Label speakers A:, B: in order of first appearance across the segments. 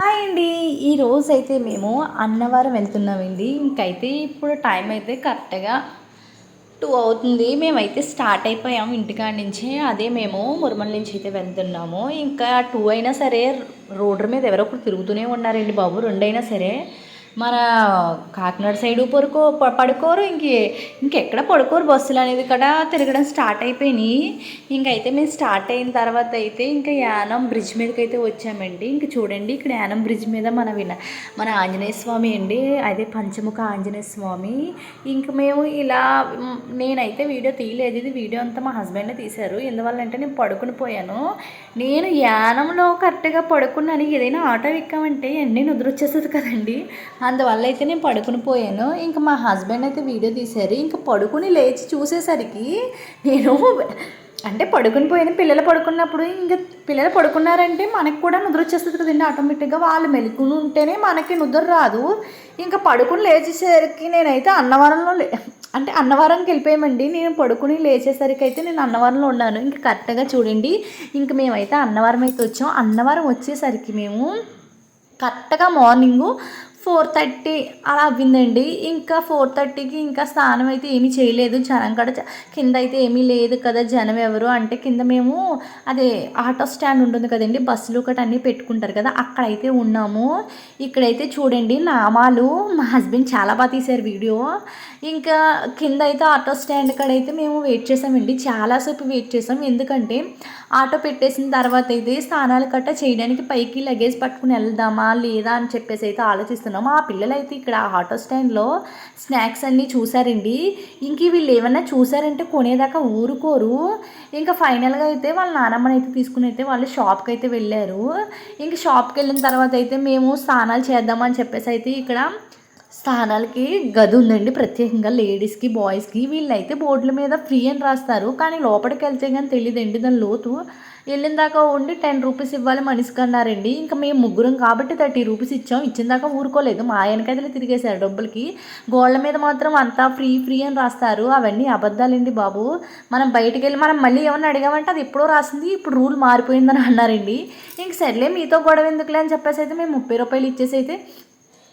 A: Hi అండి. ఈ రోజు అయితే మేము అన్నవరం వెళ్తున్నామండి. ఇంకైతే ఇప్పుడు టైం అయితే కరెక్ట్గా టూ అవుతుంది. మేమైతే స్టార్ట్ అయిపోయాము ఇంటికాడ నుంచి. అదే మేము మురమల్ నుంచి అయితే వెళ్తున్నాము. ఇంకా టూ అయినా సరే రోడ్డు మీద ఎవరో ఒకరు తిరుగుతూనే ఉన్నారండి బాబు. రెండైనా సరే. మన కాకినాడ సైడు పడుకో పడుకోరు. ఇంక ఇంకెక్కడ పడుకోరు బస్సులు అనేది కూడా తిరగడం స్టార్ట్ అయిపోయినాయి. ఇంకైతే మేము స్టార్ట్ అయిన తర్వాత అయితే ఇంకా యానం బ్రిడ్జ్ మీదకి అయితే వచ్చామండి. ఇంక చూడండి ఇక్కడ యానం బ్రిడ్జ్ మీద మన విన మన ఆంజనేయ స్వామి అండి. అదే పంచముఖ ఆంజనేయ స్వామి. ఇంక మేము ఇలా నేనైతే వీడియో తీయలేదు. ఇది వీడియో అంతా మా హస్బెండ్ తీశారు. ఎందువల్ల అంటే నేను పడుకుని పోయాను. నేను యానంలో కరెక్ట్గా పడుకున్నాను. ఏదైనా ఆటో ఎక్కామంటే అన్నీ నిద్ర వచ్చేస్తుంది కదండి. అందువల్ల అయితే నేను పడుకుని పోయాను. ఇంకా మా హస్బెండ్ అయితే వీడియో తీశారు. ఇంకా పడుకుని లేచి చూసేసరికి నేను అంటే పడుకుని పోయిన పిల్లలు పడుకున్నప్పుడు ఇంకా పిల్లలు పడుకున్నారంటే మనకు కూడా నిద్ర వచ్చేస్తుంది కదండి ఆటోమేటిక్గా. వాళ్ళు మెలుకుని ఉంటేనే మనకి నిద్ర రాదు. ఇంకా పడుకుని లేచేసరికి నేనైతే అన్నవరంలో లే అంటే అన్నవరంకి వెళ్ళిపోయామండి. నేను పడుకుని లేచేసరికి అయితే నేను అన్నవరంలో ఉన్నాను. ఇంకా కరెక్ట్గా చూడండి. ఇంక మేమైతే అన్నవరం అయితే వచ్చాం. అన్నవరం వచ్చేసరికి మేము కరెక్ట్గా మార్నింగు ఫోర్ థర్టీ అలా అవ్విందండి. ఇంకా ఫోర్ థర్టీకి ఇంకా స్నానం అయితే ఏమీ చేయలేదు. జనం కూడా కింద అయితే ఏమీ లేదు కదా జనం ఎవరు? అంటే కింద మేము అదే ఆటో స్టాండ్ ఉంటుంది కదండి బస్సులు ఒకటి అన్నీ పెట్టుకుంటారు కదా అక్కడైతే ఉన్నాము. ఇక్కడైతే చూడండి నామాలు. మా హస్బెండ్ చాలా బాగా తీశారు వీడియో. ఇంకా కింద అయితే ఆటో స్టాండ్ కాడ అయితే మేము వెయిట్ చేసామండి. చాలాసేపు వెయిట్ చేసాం. ఎందుకంటే ఆటో పెట్టేసిన తర్వాత అయితే స్నానాలు కట్ట చేయడానికి పైకి లగేజ్ పట్టుకుని వెళ్దామా లేదా అని చెప్పేసి అయితే చేస్తున్నాం. ఆ పిల్లలు అయితే ఇక్కడ ఆటో స్టాండ్లో స్నాక్స్ అన్నీ చూసారండి. ఇంక వీళ్ళు ఏమన్నా చూసారంటే కొనేదాకా ఊరుకోరు. ఇంకా ఫైనల్గా అయితే వాళ్ళ నానమ్మని అయితే తీసుకుని అయితే వాళ్ళు షాప్కి అయితే వెళ్ళారు. ఇంక షాప్కి వెళ్ళిన తర్వాత అయితే మేము స్నానాలు చేద్దామని చెప్పేసి అయితే ఇక్కడ స్థానాలకి గది ఉందండి ప్రత్యేకంగా లేడీస్కి బాయ్స్కి. వీళ్ళైతే బోర్డుల మీద ఫ్రీ అని రాస్తారు. కానీ లోపలికి వెళ్తే కానీ తెలియదండి దాని లోతు. వెళ్ళిన దాకా ఉండి టెన్ రూపీస్ ఇవ్వాలి మనిషికి అన్నారండి. ఇంకా మేము ముగ్గురం కాబట్టి థర్టీ రూపీస్ ఇచ్చాం. ఇచ్చిన దాకా ఊరుకోలేదు. మా ఆయనకైతే తిరిగేశారు డబ్బులకి. గోళ్ళ మీద మాత్రం అంతా ఫ్రీ ఫ్రీ అని రాస్తారు. అవన్నీ అబద్ధాలండి బాబు. మనం బయటికి వెళ్ళి మనం మళ్ళీ ఏమన్నా అడిగామంటే అది ఎప్పుడో రాసింది. ఇప్పుడు రూల్ మారిపోయిందని అన్నారండి. ఇంక సర్లే మీతో గొడవ ఎందుకులే అని చెప్పేసి అయితే మేము ముప్పై రూపాయలు ఇచ్చేసి అయితే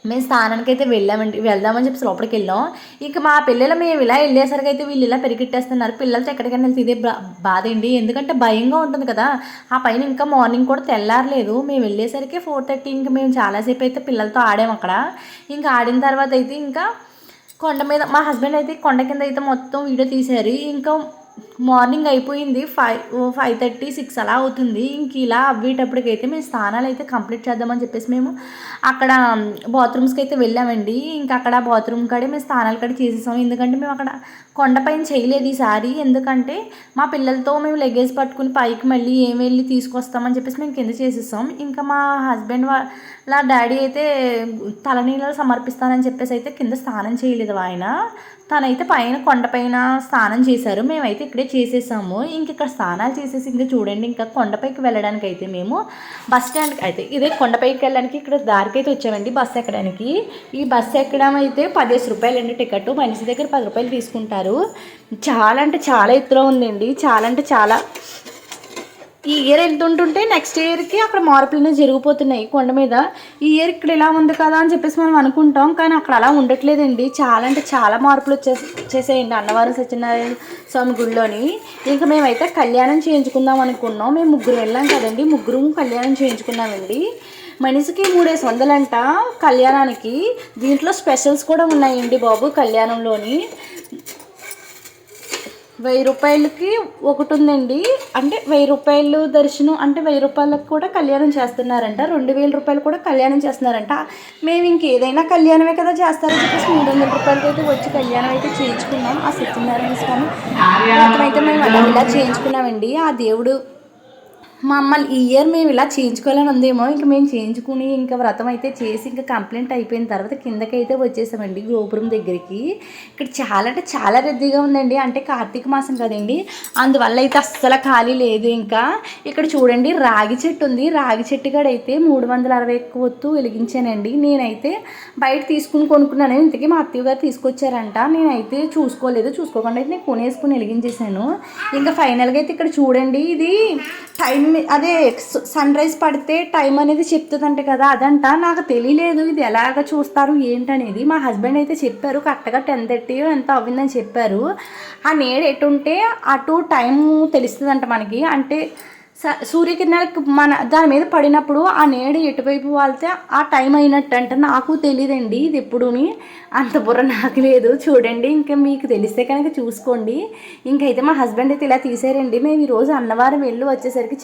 A: మేము స్థానానికి అయితే వెళ్ళామండి వెళ్దామని చెప్పి లోపలికి వెళ్ళాం. ఇక మా పిల్లలు మేము ఇలా వెళ్ళేసరికి అయితే వీళ్ళు ఇలా పెరిగెట్టేస్తున్నారు. పిల్లలతో ఎక్కడికైనా వెళ్తే ఇదే బాధ అండి. ఎందుకంటే భయంగా ఉంటుంది కదా. ఆ పైన ఇంకా మార్నింగ్ కూడా తెల్లారలేదు. మేము వెళ్ళేసరికి ఫోర్ థర్టీ ఇంకా మేము చాలాసేపు అయితే పిల్లలతో ఆడాము అక్కడ. ఇంకా ఆడిన తర్వాత అయితే ఇంకా కొండ మీద మా హస్బెండ్ అయితే కొండ కింద అయితే మొత్తం వీడియో తీశారు. ఇంకా మార్నింగ్ అయిపోయింది. ఫైవ్ ఫైవ్ థర్టీ సిక్స్ అలా అవుతుంది. ఇంక ఇలా అవ్వేటప్పటికైతే మేము స్నానాలు అయితే కంప్లీట్ చేద్దామని చెప్పేసి మేము అక్కడ బాత్రూమ్స్కి అయితే వెళ్ళామండి. ఇంకా అక్కడ బాత్రూమ్ కాడే మేము స్నానాలు కాడ చేసేసాము ఎందుకంటే మేము అక్కడ కొండపైన చేయలేదు ఈసారి. ఎందుకంటే మా పిల్లలతో మేము లగేజ్ పట్టుకుని పైకి మళ్ళీ ఏం వెళ్ళి తీసుకొస్తామని చెప్పేసి మేము కింద చేసేసాం. ఇంకా మా హస్బెండ్ వాళ్ళ డాడీ అయితే తలనీళ్ళు సమర్పిస్తానని చెప్పేసి అయితే కింద స్నానం చేయలేదు ఆయన. తనైతే పైన కొండపైన స్నానం చేశారు. మేమైతే ఇక్కడే చేసేసాము. ఇంక ఇక్కడ స్నానాలు చేసేసి ఇంకా చూడండి ఇంకా కొండపైకి వెళ్ళడానికి అయితే మేము బస్ స్టాండ్కి అయితే ఇదే కొండపైకి వెళ్ళడానికి ఇక్కడ దారికి అయితే వచ్చామండి బస్ ఎక్కడానికి. ఈ బస్ ఎక్కడం అయితే పదిహేను రూపాయలు అండి టికెట్. మనిషి దగ్గర పది రూపాయలు తీసుకుంటారు. చాలా అంటే చాలా ఎత్తులో ఉందండి. చాలా అంటే చాలా ఈ ఇయర్ వెళ్తుంటుంటే నెక్స్ట్ ఇయర్కి అక్కడ మార్పులు జరిగిపోతున్నాయి కొండ మీద. ఈ ఇయర్ ఇక్కడ ఇలా ఉంది కదా అని చెప్పేసి మనం అనుకుంటాం. కానీ అక్కడ అలా ఉండట్లేదండి. చాలా అంటే చాలా మార్పులు వచ్చేసి వచ్చేసాయండి అన్నవరం సత్యనారాయణ స్వామి గుడిలోని. ఇంకా మేమైతే కళ్యాణం చేయించుకుందాం అనుకున్నాం. మేము ముగ్గురు వెళ్ళాం కదండి. ముగ్గురు కళ్యాణం చేయించుకున్నామండి. మనిషికి మూడేసి వందలంట కళ్యాణానికి. దీంట్లో స్పెషల్స్ కూడా ఉన్నాయండి బాబు కళ్యాణంలోని. వెయ్యి రూపాయలకి ఒకటి ఉందండి అంటే వెయ్యి రూపాయలు దర్శనం అంటే వెయ్యి రూపాయలకు కూడా కళ్యాణం చేస్తున్నారంట. రెండు వేల రూపాయలు కూడా కళ్యాణం చేస్తున్నారంట. మేము ఇంకేదైనా కళ్యాణమే కదా చేస్తారని చెప్పేసి మూడు వందల రూపాయలకి అయితే వచ్చి కళ్యాణం అయితే చేయించుకున్నాం. ఆ సత్యనారాయణ స్వామి అయితే మేము అలా ఇలా చేయించుకున్నామండి. ఆ దేవుడు మమ్మల్ని ఈ ఇయర్ మేము ఇలా చేయించుకోవాలని ఉందేమో ఇంకా మేము చేయించుకుని ఇంకా వ్రతం అయితే చేసి ఇంకా కంప్లైంట్ అయిపోయిన తర్వాత కిందకైతే వచ్చేసామండి గోపురం దగ్గరికి. ఇక్కడ చాలా అంటే చాలా రద్దీగా ఉందండి అంటే కార్తీక మాసం కదండి. అందువల్ల అయితే అస్సలు ఖాళీ లేదు ఇంకా. ఇక్కడ చూడండి రాగి చెట్టు ఉంది. రాగి చెట్టు కాడ అయితే మూడు వందల అరవై ఒత్తు వెలిగించానండి. నేనైతే బయట తీసుకుని కొనుక్కున్నాను. ఇంతకీ మా అత్తయ్య గారు తీసుకొచ్చారంట. నేనైతే చూసుకోలేదు. చూసుకోకుండా అయితే నేను కొనేసుకుని వెలిగించేసాను ఇంకా ఫైనల్గా అయితే ఇక్కడ చూడండి ఇది టైం అదే సన్ రైజ్ పడితే టైం అనేది చెప్తుందంట కదా అదంట. నాకు తెలియలేదు ఇది ఎలాగ చూస్తారు ఏంటనేది. మా హస్బెండ్ అయితే చెప్పారు కరెక్ట్గా టెన్ థర్టీ ఎంత అవ్విందని చెప్పారు. ఆ నీడ ఎటుంటే అటు టైం తెలుస్తుందంట మనకి. అంటే స- సూర్యకిరణాలకు మన దాని మీద పడినప్పుడు ఆ నీడ ఎటువైపు వాళ్తే ఆ టైం అయినట్టు అంట నాకు తెలియదండి ఇది ఎప్పుడుని. అంత బుర్ర నాకు లేదు. చూడండి ఇంకా మీకు తెలిస్తే కనుక చూసుకోండి. ఇంకైతే మా హస్బెండ్ అయితే ఇలా తీసారండి. మేము ఈరోజు అన్నవారం వెళ్ళి వచ్చేసరికి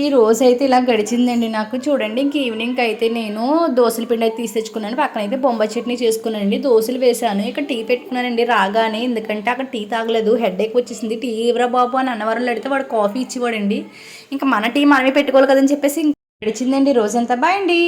A: ఈ రోజు అయితే ఇలా గడిచిందండి నాకు. చూడండి ఇంక ఈవినింగ్ అయితే నేను దోశల పిండి అయితే తీసి పక్కన అయితే బొంబాయి చట్నీ చేసుకున్నానండి. దోశలు వేసాను ఇక టీ పెట్టుకున్నానండి రాగానే. ఎందుకంటే అక్కడ టీ తాగలేదు. హెడ్ ఎక్ వచ్చేసింది. టీ ఇవ్వరా బాబు అని అన్నవరంలో అడిగితే వాడు కాఫీ ఇచ్చేవాడండి. ఇంకా మన టీ మనమే పెట్టుకోవాలి కదని చెప్పేసి ఇంక గడిచిందండి. రోజంతా బాయ్ అండి.